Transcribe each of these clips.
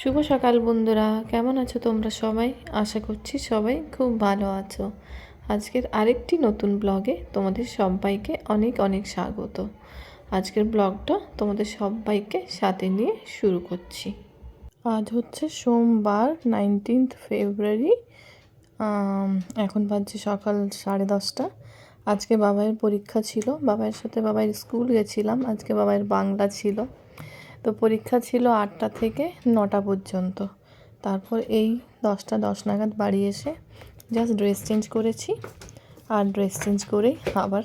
শুভ সকাল বন্ধুরা, কেমন আছো তোমরা সবাই? আশা করছি সবাই খুব ভালো আছো। আজকের আরেকটি নতুন ব্লগে তোমাদের সবাইকে অনেক অনেক স্বাগত। আজকের ব্লগটা তোমাদের সবাইকে সাথে নিয়ে শুরু করছি। আজ হচ্ছে সোমবার নাইনটিন্থ ফেব্রুয়ারি এখন বাজছে সকাল সাড়ে দশটা। আজকে বাবাইয়ের পরীক্ষা ছিল, বাবাইয়ের সাথে বাবাইয়ের স্কুল গেছিলাম, আজকে বাবাইয়ের বাংলা ছিল। তো পরীক্ষা ছিল আটটা থেকে নটা পর্যন্ত। তারপর এই দশটা দশ নাগাদ বাড়ি এসে জাস্ট ড্রেস চেঞ্জ করেছি আর ড্রেস চেঞ্জ করেই আবার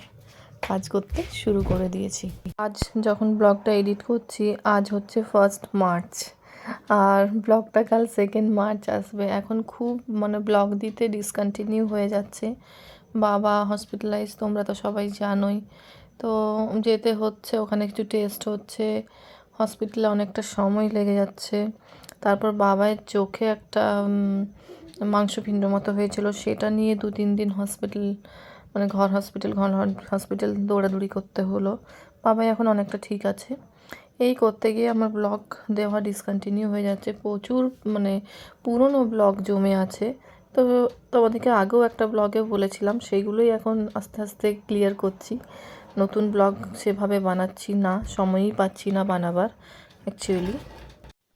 কাজ করতে শুরু করে দিয়েছি। আজ যখন ব্লগটা এডিট করছি, আজ হচ্ছে ফার্স্ট মার্চ আর ব্লগটা কাল সেকেন্ড মার্চ আসবে। এখন খুব মানে ব্লগ দিতে ডিসকন্টিনিউ হয়ে যাচ্ছে। বাবা হসপিটালাইজ তোমরা তো সবাই জানোই। তো যেতে হচ্ছে, ওখানে কিছু টেস্ট হচ্ছে। হসপিটালে অনেকটা সময় লেগে যাচ্ছে। তারপর বাবায়ের চোখে একটা মাংসপিণ্ড মতো হয়েছিল। সেটা নিয়ে দু তিন দিন হসপিটাল মানে ঘর হসপিটাল ঘর হসপিটাল দৌড়াদৌড়ি করতে হলো। বাবাই এখন অনেকটা ঠিক আছে। এই করতে গিয়ে আমার ব্লগ দেওয়া ডিসকন্টিনিউ হয়ে যাচ্ছে। প্রচুর মানে পুরনো ব্লগ জমে আছে। তো তোমাদেরকে আগেও একটা ব্লগে বলেছিলাম সেইগুলোই এখন আস্তে আস্তে ক্লিয়ার করছি। নতুন ব্লগ সেভাবে বানাচ্ছি না, সময়ই পাচ্ছি না বানাবার অ্যাকচুয়ালি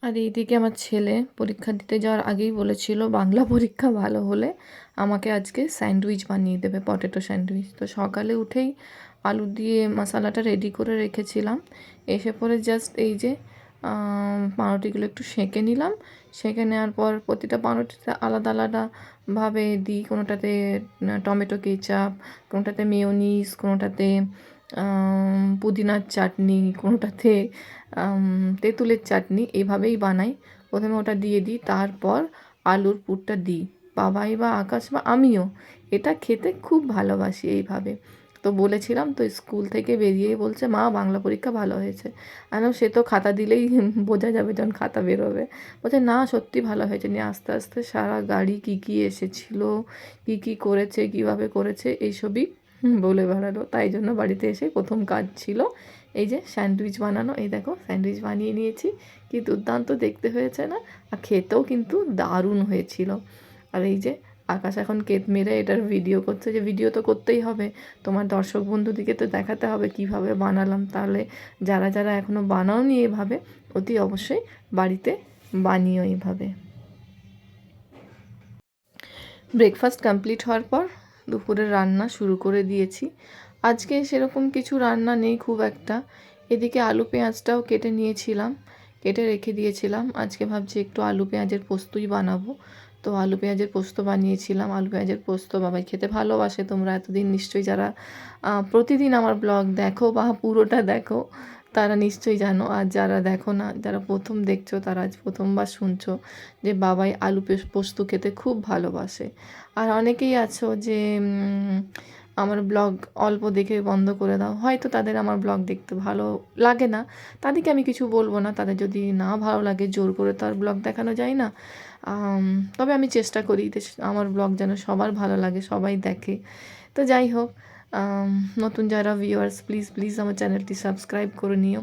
আর এইদিকে আমার ছেলে পরীক্ষা দিতে যাওয়ার আগেই বলেছিল, বাংলা পরীক্ষা ভালো হলে আমাকে আজকে স্যান্ডউইচ বানিয়ে দেবে, পটেটো স্যান্ডউইচ। তো সকালে উঠেই আলু দিয়ে মশালাটা রেডি করে রেখেছিলাম। এসে পরে জাস্ট এই যে পাউরুটিগুলো একটু সেঁকে নিলাম। সেঁকে নেওয়ার পর প্রতিটা পাউরুটিতে আলাদা আলাদাভাবে দিই। কোনোটাতে টমেটো কেচাপ, কোনোটাতে মেয়োনিজ, কোনোটাতে পুদিনার চাটনি কোনোটাতে তেঁতুলের চাটনি এভাবেই বানাই। প্রথমে ওটা দিয়ে দিই, তারপর আলুর পুরটা দিই। বাবাই বা আকাশ বা আমিও এটা খেতে খুব ভালোবাসি এইভাবে। তো বলেছিলাম, তো স্কুল থেকে বেরিয়েই বলছে, মা, বাংলা পরীক্ষা ভালো হয়েছে। আমি সে তো খাতা দিলেই বোঝা যাবে যখন খাতা বেরোবে। বলছে, না, সত্যি ভালো হয়েছে নিয়ে আস্তে আস্তে সারা গাড়ি কী কী এসেছিল, কী কী করেছে, কীভাবে করেছে, এইসবই বলে বেড়ালো। তাই জন্য বাড়িতে এসে প্রথম কাজ ছিল এই যে স্যান্ডউইচ বানানো। এই দেখো, স্যান্ডউইচ বানিয়ে নিয়েছি। কি দুর্দান্ত দেখতে হয়েছে না? আর খেতেও কিন্তু দারুণ হয়েছিল। আর এই যে আকাশ এখন কেত মেরে এটার ভিডিও করছে যে ভিডিও তো করতেই হবে। তোমার দর্শক বন্ধুদিকে তো দেখাতে হবে কীভাবে বানালাম। তাহলে যারা যারা এখনও বানাওনি এভাবে, অতি অবশ্যই বাড়িতে বানিও এইভাবে ব্রেকফাস্ট কমপ্লিট হওয়ার পর দুপুরের রান্না শুরু করে দিয়েছি। আজকে সেরকম কিছু রান্না নেই খুব একটা। এদিকে আলু পেঁয়াজটাও কেটে নিয়েছিলাম, কেটে রেখে দিয়েছিলাম। আজকে ভাবছি একটু আলু পেঁয়াজের পোস্তই বানাবো। তো আলু পেঁয়াজের পোস্ত বানিয়েছিলাম। আলু পেঁয়াজের পোস্ত বাবাই খেতে ভালোবাসে তোমরা। এতদিন নিশ্চয়ই যারা প্রতিদিন আমার ব্লগ দেখো বা পুরোটা দেখো তারা নিশ্চয়ই জানো, আর যারা দেখো না, যারা প্রথম দেখছ, তারা আজ প্রথমবার শুনছো যে বাবাই আলু পোস্ত খেতে খুব ভালোবাসে। আর অনেকেই আছো যে আমার ব্লগ অল্প দেখে বন্ধ করে দাও। হয়তো তাদের আমার ব্লগ দেখতে ভালো লাগে না। তাদেরকে আমি কিছু বলব না। তাদের যদি না ভালো লাগে, জোর করে তো আর ব্লগ দেখানো যায় না। তবে আমি চেষ্টা করি আমার ব্লগ যেন সবার ভালো লাগে, সবাই দেখে। তো যাই হোক নতুন যারা ভিউয়ার্স প্লিজ প্লিজ আমার চ্যানেলটি সাবস্ক্রাইব করে নিও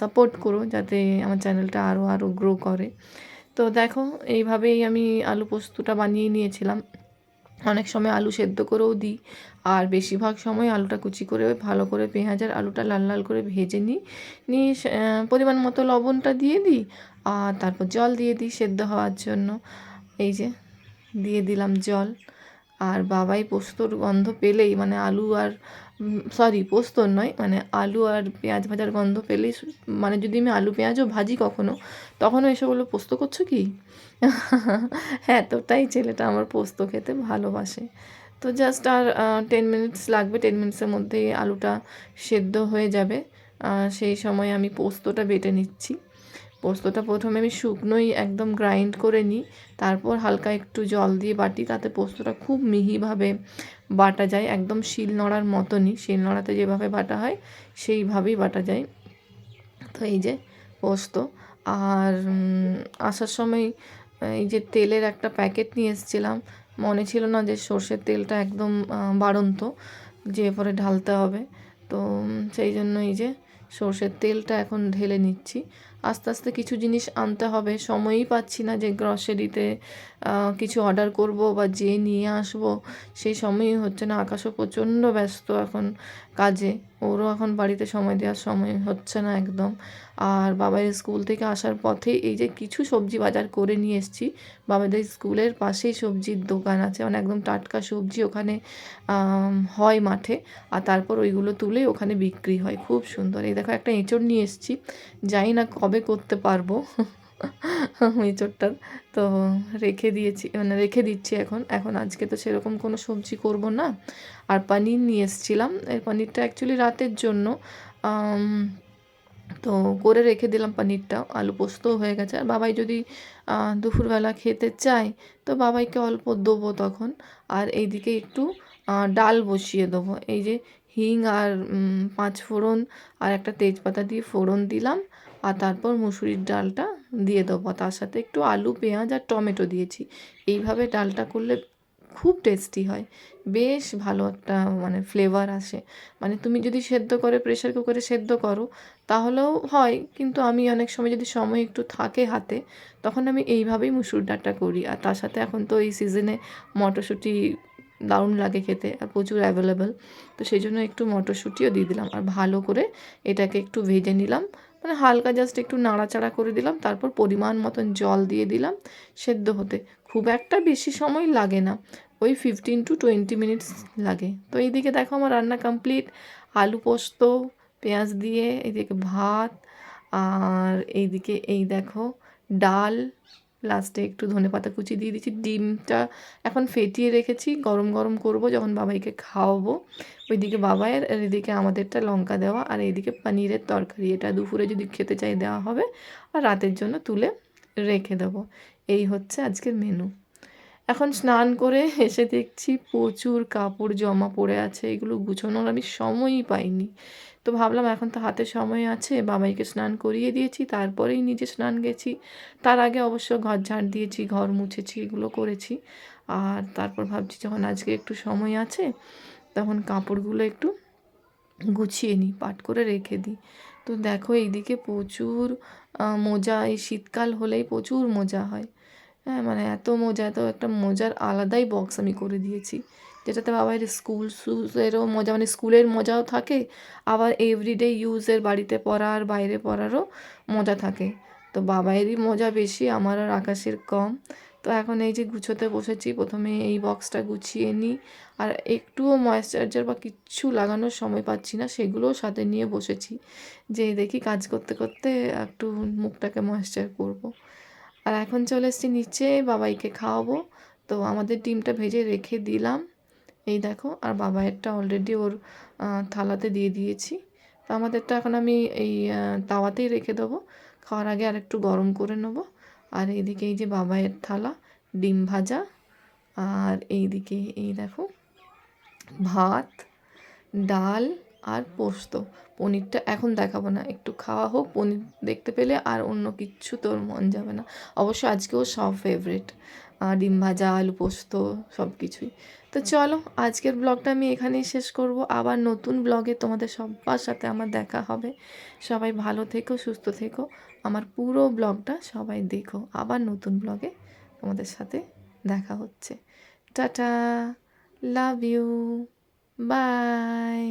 সাপোর্ট করো যাতে আমার চ্যানেলটা আরও আরও গ্রো করে তো দেখো, এইভাবেই আমি আলু পোস্তটা বানিয়ে নিয়েছিলাম। অনেক সময় আলু সেদ্ধ করেও দিই, আর বেশিরভাগ সময় আলুটা কুচি করে ভালো করে পেঁয়াজ আর আলুটা লাল লাল করে ভেজে নিই। নিয়ে পরিমাণ মতো লবণটা দিয়ে দিই, আর তারপর জল দিয়ে দিই সেদ্ধ হওয়ার জন্য। এই যে, দিয়ে দিলাম জল। আর বাবাই পোস্তর গন্ধ পেলেই মানে আলু আর সরি পোস্তর নয় মানে আলু আর পেঁয়াজ ভাজার গন্ধ পেলেই মানে যদি আমি আলু পেঁয়াজও ভাজি কখনো, তখনও এসে বলল, পোস্ত করছ কি? হ্যাঁ তো তাই ছেলেটা আমার পোস্ত খেতে ভালোবাসে। তো জাস্ট আর টেন মিনিটস লাগবে টেন মিনিটসের মধ্যেই আলুটা সেদ্ধ হয়ে যাবে। সেই সময় আমি পোস্তটা বেটে নিচ্ছি। পোস্তটা প্রথমে আমি শুকনোই একদম গ্রাইন্ড করে নিই। তারপর হালকা একটু জল দিয়ে বাটি, তাতে পোস্তটা খুব মিহিভাবে বাটা যায়। একদম শিল নড়ার মতনই। শিল নড়াতে যেভাবে বাটা হয়, সেইভাবেই বাটা যায়। তো এই যে পোস্ত। আর আসার সময় এই যে তেলের একটা প্যাকেট নিয়ে এসেছিলাম। মনে ছিল না যে সর্ষের তেলটা একদম বাড়ন্ত, যে পরে ঢালতে হবে। তো সেই জন্য এই যে সর্ষের তেলটা এখন ঢেলে নিচ্ছি। আস্তে আস্তে কিছু জিনিস আনতে হবে। সময়ই পাচ্ছি না যে গ্রসারিতে কিছু অর্ডার করব বা যে নিয়ে আসব। সেই সময়ই হচ্ছে না। আকাশও প্রচণ্ড ব্যস্ত এখন কাজে। ওরও এখন বাড়িতে সময় দেওয়ার সময় হচ্ছে না একদম। আর বাবার স্কুল থেকে আসার পথে এই যে কিছু সবজি বাজার করে নিয়ে এসেছি। বাবাদের স্কুলের পাশেই সবজির দোকান আছে। মানে একদম টাটকা সবজি ওখানে হয় মাঠে। আর তারপর ওইগুলো তুলে ওখানে বিক্রি হয়। খুব সুন্দর। এই দেখো একটা এঁচড় নিয়ে এসেছি। জানি না কবে করতে পারব? এঁচড়টা তো রেখে দিয়েছি মানে রেখে দিচ্ছি এখন। এখন আজকে তো সেরকম কোনো সবজি করব না। আর পনির নিয়ে এসেছিলাম। এই পনিরটা অ্যাকচুয়ালি রাতের জন্য। তো করে রেখে দিলাম পনিরটা। আলু পোস্তও হয়ে গেছে। আর বাবাই যদি দুপুরবেলা খেতে চায়, তো বাবাইকে অল্প দেবো তখন। আর এইদিকে একটু ডাল বসিয়ে দেবো। এই যে হিং আর পাঁচ ফোড়ন আর একটা তেজপাতা দিয়ে ফোড়ন দিলাম। আর তারপর মুসুরির ডালটা দিয়ে দেবো। তার সাথে একটু আলু, পেঁয়াজ আর টমেটো দিয়েছি। এইভাবে ডালটা করলে খুব টেস্টি হয়। বেশ ভালো একটা মানে ফ্লেভার আসে। মানে তুমি যদি সেদ্ধ করে প্রেশার কুকারে সেদ্ধ করো, তাহলেও হয়। কিন্তু আমি অনেক সময় যদি সময় একটু থাকে হাতে, তখন আমি এইভাবেই মুসুর ডালটা করি। আর তার সাথে এখন তো এই সিজনে মটরশুঁটি দারুণ লাগে খেতে, আর প্রচুর অ্যাভেলেবেল তো সেই জন্য একটু মটরশুঁটিও দিয়ে দিলাম। আর ভালো করে এটাকে একটু ভেজে নিলাম। মানে হালকা জাস্ট একটু নাড়াচাড়া করে দিলাম, তারপর পরিমাণ মতন জল দিয়ে দিলাম সেদ্ধ হতে। খুব একটা বেশি সময় লাগে না, ওই ফিফটিন টু টোয়েন্টি মিনিটস লাগে। তো এইদিকে দেখো আমার রান্না কমপ্লিট আলু পোস্ত, পেঁয়াজ দিয়ে, এইদিকে ভাত, আর এইদিকে এই দেখো ডাল লাস্টে একটু ধনেপাতা কুচি দিয়ে দিচ্ছি ডিমটা এখন ফেটিয়ে রেখেছি। গরম গরম করব, যখন বাবাইকে খাওয়াবো। ওইদিকে বাবাইয়ের আর এদিকে আমাদেরটা লঙ্কা দেওয়া আর এইদিকে পনিরের তরকারি। এটা দুপুরে যদি খেতে চাই দেওয়া হবে আর রাতের জন্য তুলে রেখে দেবো। এই হচ্ছে আজকের মেনু এখন স্নান করে এসে দেখছি প্রচুর কাপড় জমা পড়ে আছে। এগুলো গুছোনোর আমি সময়ই পাইনি। তো ভাবলাম এখন তো হাতে সময় আছে, বাবাইকে স্নান করিয়ে দিয়েছি, তারপরেই নিজে স্নান গেছি। তার আগে অবশ্য ঘর ঝাড় দিয়েছি, ঘর মুছেছি, এগুলো করেছি। আর তারপর ভাবছি যখন আজকে একটু সময় আছে, তখন কাপড়গুলো একটু গুছিয়ে নিই, পাট করে রেখে দিই। তো দেখো এইদিকে প্রচুর মোজা, এই শীতকাল হলেই প্রচুর মোজা হয়। হ্যাঁ মানে এত মোজা, এত একটা মোজার আলাদাই বক্স আমি করে দিয়েছি। যেটাতে বাবার স্কুল শুজেরও মজা মানে স্কুলের মজাও থাকে, আবার এভরিডে ইউজের বাড়িতে পরার বাইরে পড়ারও মজা থাকে। তো বাবাইয়েরই মজা বেশি, আমার আর আকাশের কম। তো এখন এই যে গুছোতে বসেছি, প্রথমে এই বক্সটা গুছিয়ে নিই আর একটুও ময়েশ্চারাইজার বা কিচ্ছু লাগানোর সময় পাচ্ছি না, সেগুলোও সাথে নিয়ে বসেছি। যে দেখি কাজ করতে করতে একটু মুখটাকে ময়েশ্চার করব। আর এখন চলে এসেছি নিচে, বাবাইকে খাওয়াবো। তো আমাদের ডিমটা ভেজে রেখে দিলাম। এই দেখো, আর বাবাইয়েরটা অলরেডি ওর থালাতে দিয়ে দিয়েছি। তো আমাদেরটা এখন আমি এই তাওয়াতেই রেখে দেবো। খাওয়ার আগে আর একটু গরম করে নেব। আর এইদিকে এই যে বাবাইয়ের থালা, ডিম ভাজা। আর এইদিকে এই দেখো, ভাত, ডাল আর পোস্ত। পনিরটা এখন দেখাবো না। একটু খাওয়া হোক, পনির দেখতে পেলে আর অন্য কিচ্ছু তোর মন যাবে না। অবশ্য আজকেও সব ফেভারিট ডিম ভাজা, আলু পোস্ত, সব কিছুই। তো চলো, আজকের ব্লগটা আমি এখানেই শেষ করব। আবার নতুন ব্লগে তোমাদের সবার সাথে আমার দেখা হবে। সবাই ভালো থেকো, সুস্থ থেকো। আমার পুরো ব্লগটা সবাই দেখো। আবার নতুন ব্লগে তোমাদের সাথে দেখা হচ্ছে। Tata love you by